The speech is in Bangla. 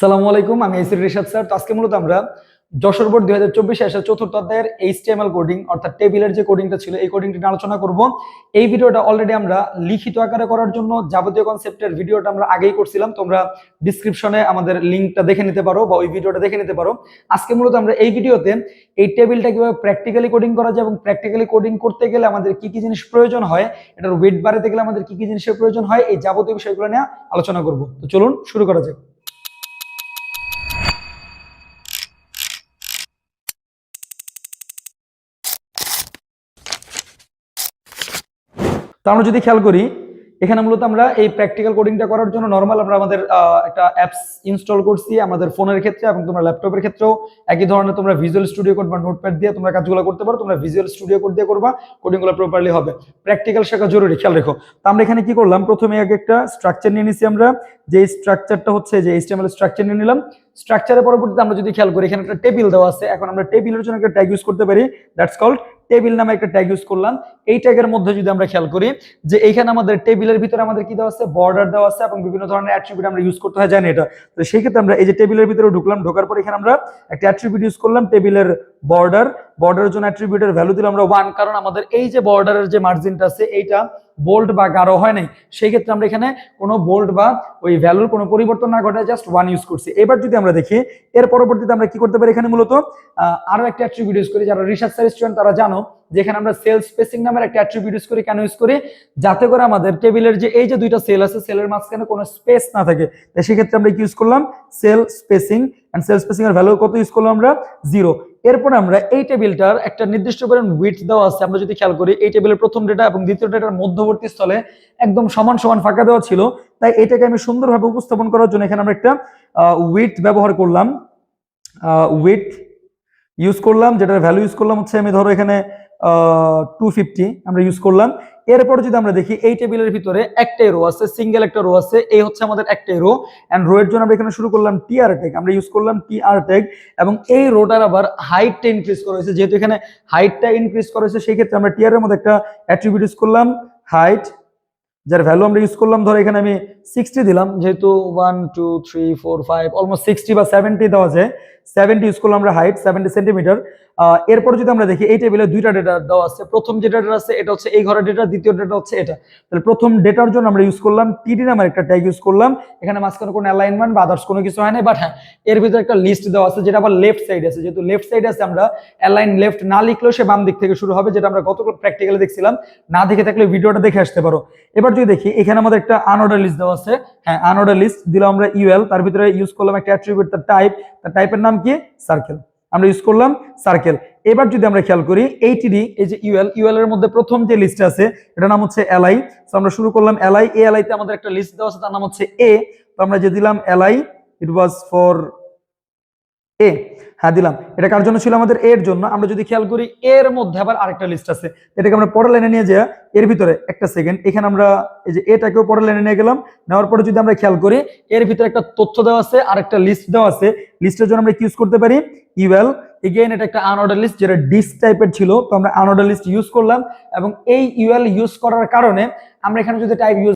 সালামু আলাইকুম, আমি এসির রিশাদ স্যার। আজকে মূলত আমরা যশোর বোর্ড দুই হাজার চব্বিশে আসা চতুর্থ অধ্যায়ের এইচটিএমএল কোডিং অর্থাৎ টেবিলের যে কোডিংটা ছিল, এই কোডিংটি আলোচনা করব। এই ভিডিওটা অলরেডি আমরা লিখিত আকারে করার জন্য যাবতীয় কনসেপ্টের ভিডিওটা আমরা আগেই করছিলাম। তোমরা ডিসক্রিপশনে আমাদের লিঙ্কটা দেখে নিতে পারো বা ওই ভিডিওটা দেখে নিতে পারো। আজকে মূলত আমরা এই ভিডিওতে এই টেবিলটা কীভাবে প্র্যাকটিক্যালি কোডিং করা যায় এবং প্র্যাকটিক্যালি কোডিং করতে গেলে আমাদের কি কি জিনিস প্রয়োজন হয়, এটার ওয়েট বাড়াতে গেলে আমাদের কি কি জিনিসের প্রয়োজন হয়, এই যাবতীয় বিষয়গুলো নিয়ে আলোচনা করব। তো চলুন শুরু করা যাক। তো আমরা যদি খেয়াল করি, এখানে মূলত আমরা এই প্র্যাকটিক্যাল কোডিংটা করার জন্য নর্মাল আমরা আমাদের একটা অ্যাপস ইনস্টল করছি আমাদের ফোনের ক্ষেত্রে এবং তোমরা ল্যাপটপের ক্ষেত্রেও। একই ধরনের তোমরা ভিজুয়াল স্টুডিও কোড বা নোটপ্যাড দিয়ে তোমরা কাজগুলো করতে পারো, তোমরা ভিজুয়াল স্টুডিও কোড দিয়ে করবা কোডিংগুলো প্রপারলি হবে। প্র্যাকটিক্যাল শেখা জরুরি, খেয়াল রেখো। তো আমরা এখানে কি করলাম? প্রথমে আগে একটা স্ট্রাকচার নিয়ে নিছি আমরা। যে স্ট্রাকচারটা হচ্ছে, যে এইচটিএমএল স্ট্রাকচার নিয়ে নিলাম। স্ট্রাকচারের পরবর্তীতে আমরা যদি খেয়াল করি, এখানে একটা টেবিল দেওয়া আছে। এখন আমরা টেবিলের জন্য একটা ট্যাগ ইউজ করতে পারি। দ্যাটস কল্ড টেবিল নামে একটা ট্যাগ ইউজ করলাম। এই ট্যাগের মধ্যে যদি আমরা খেয়াল করি যে এখানে আমাদের টেবিলের ভিতরে আমাদের কি দেওয়া আছে? বর্ডার দেওয়া আছে এবং বিভিন্ন ধরনের অ্যাট্রিবিউট আমরা ইউজ করতে হয়, জানি এটা। তো সেই ক্ষেত্রে আমরা এই যে টেবিলের ভিতরে ঢুকলাম, ঢোকার পর এখানে আমরা একটা অ্যাট্রিবিউট ইউজ করলাম টেবিলের বর্ডার বর্ডারের জন্য অ্যাট্রিবিউটের ভ্যালু দিলাম আমরা ওয়ান কারণ আমাদের এই যে বর্ডারের যে মার্জিনটা আছে এইটা বোল্ড বা গাঢ় হয় নাই। সেই ক্ষেত্রে আমরা এখানে কোনো বোল্ড বা ওই ভ্যালুর কোনো পরিবর্তন না ঘটায় জাস্ট ওয়ান ইউজ করছি। এবার যদি আমরা দেখি এর পরবর্তীতে আমরা কি করতে পারি এখানে মূলত? আহ, আরও একটা অ্যাট্রিবিউট ইউজ করি। যারা রিসার্চার স্টুডেন্ট তারা জানো যেখানে আমরা সেল স্পেসিং নামের একটা অ্যাট্রিবিউট ইউজ করি। কেন ইউজ করি? যাতে করে আমাদের টেবিলের যে এই যে দুইটা সেল আছে সেলের মাঝখানে কোনো স্পেস না থাকে। তো সেক্ষেত্রে আমরা কি ইউজ করলাম? Cell spacing and cell spacing এর ভ্যালু কত ইউজ করলাম আমরা? জিরো এরপর আমরা এই টেবিলটার একটা নির্দিষ্ট পরিমাণ উইথ দেওয়া আছে। আমরা যদি খেয়াল করি, এই টেবিলের প্রথম ডেটা এবং দ্বিতীয় ডেটার মধ্যবর্তী স্থলে একদম সমান সমান ফাঁকা দেওয়া ছিল। তাই এটাকে আমি সুন্দরভাবে উপস্থাপন করার জন্য এখানে আমরা একটা উইথ ব্যবহার করলাম। উইথ ইউজ করলাম, যেটার ভ্যালু ইউজ করলাম হচ্ছে আমি ধরো এখানে টু ফিফটি আমরা ইউজ করলাম। এরপর যদি আমরা দেখি এই টেবিলের ভিতরে একটাই রো আছে সিঙ্গেল একটা রো আছে, এই হচ্ছে আমাদের একটাই রো অ্যান্ড রো এর জন্য আমরা এখানে শুরু করলাম টি আর ট্যাগ আমরা ইউজ করলাম টি আর ট্যাগ এবং এই রোটার আবার হাইটটা ইনক্রিজ করা হয়েছে, যেহেতু এখানে হাইটটা ইনক্রিজ করা হয়েছে, সেই ক্ষেত্রে আমরা টি এর মধ্যে একটা অ্যাট্রিবিউট ইউজ করলাম হাইট যার ভ্যালু আমরা ইউজ করলাম। ধরো এখানে আমি সিক্সটি দিলাম, যেহেতু one two three four five almost sixty বা সেভেন্টি দেওয়া যায়। সেভেন্টি ইউজ করলাম আমরা হাইট সেভেন্টি সেন্টিমিটার এরপর যদি আমরা দেখি, এই টেবিলে দুইটা ডেটা দেওয়া আছে। প্রথম যে ডেটা আছে, এটা হচ্ছে এই ঘরের ডেটা দ্বিতীয় ডেটা হচ্ছে এটা। তাহলে প্রথম ডেটার জন্য আমরা ইউজ করলাম টিডি নামের একটা ট্যাগ ইউজ করলাম। এখানে মাঝখানে কোনো অ্যালাইনমেন্ট বা আদার্স কোনো কিছু হয় না বাট হ্যাঁ এর ভিতরে একটা লিস্ট দেওয়া আছে, যেটা আবার লেফট সাইড আছে। যেহেতু লেফট সাইড আছে, আমরা অ্যালাইন লেফট না লিখলেও সে বাম দিক থেকে শুরু হবে, যেটা আমরা গতকাল প্র্যাকটিক্যালি দেখছিলাম। না দেখে থাকলে ভিডিওটা দেখে আসতে পারো। এবার যদি দেখি, এখানে আমাদের একটা আনঅর্ডার লিস্ট দেওয়া আছে। হ্যাঁ আনঅর্ডার লিস্ট দিলাম আমরা ইউএল তার ভিতরে ইউজ করলাম একটা অ্যাট্রিবিউট তার টাইপ তার টাইপের নাম কি? সার্কেল আমরা ইউজ করলাম সার্কেল এবার যদি আমরা খেয়াল করি এইটিডি এই যে ইউএল ইউএল এর মধ্যে প্রথম যে লিস্ট আছে, এটার নাম হচ্ছে এলআই তো আমরা শুরু করলাম এলআই এ এলআই তে আমাদের একটা লিস্ট দেওয়া আছে, তার নাম হচ্ছে এ তো আমরা যে দিলাম LI it was for a হ্যাঁ দিলাম। এটা কার জন্য ছিল? আমাদের এর জন্য। আমরা যদি খেয়াল করি এর মধ্যে আবার আরেকটা লিস্ট আছে। এটাকে আমরা পরের লাইনে নিয়ে যাই এর ভিতরে একটা সেকেন্ড এখানে আমরা এই যে এটাকেও পরের লাইনে নিয়ে গেলাম। নেওয়ার পরে যদি আমরা খেয়াল করি, এর ভিতরে একটা তথ্য দেওয়া আছে আর একটা লিস্ট দেওয়া আছে। লিস্টের জন্য আমরা ইউজ করতে পারি? ইউএল। এগেইন এটা একটা আনঅর্ডার লিস্ট যেটা ডিস টাইপের ছিল, তো আমরা আনঅর্ডার লিস্ট ইউজ করলাম এবং এই ইউএল ইউজ করার কারণে আমরা এখানে যদি টাইপ ইউজ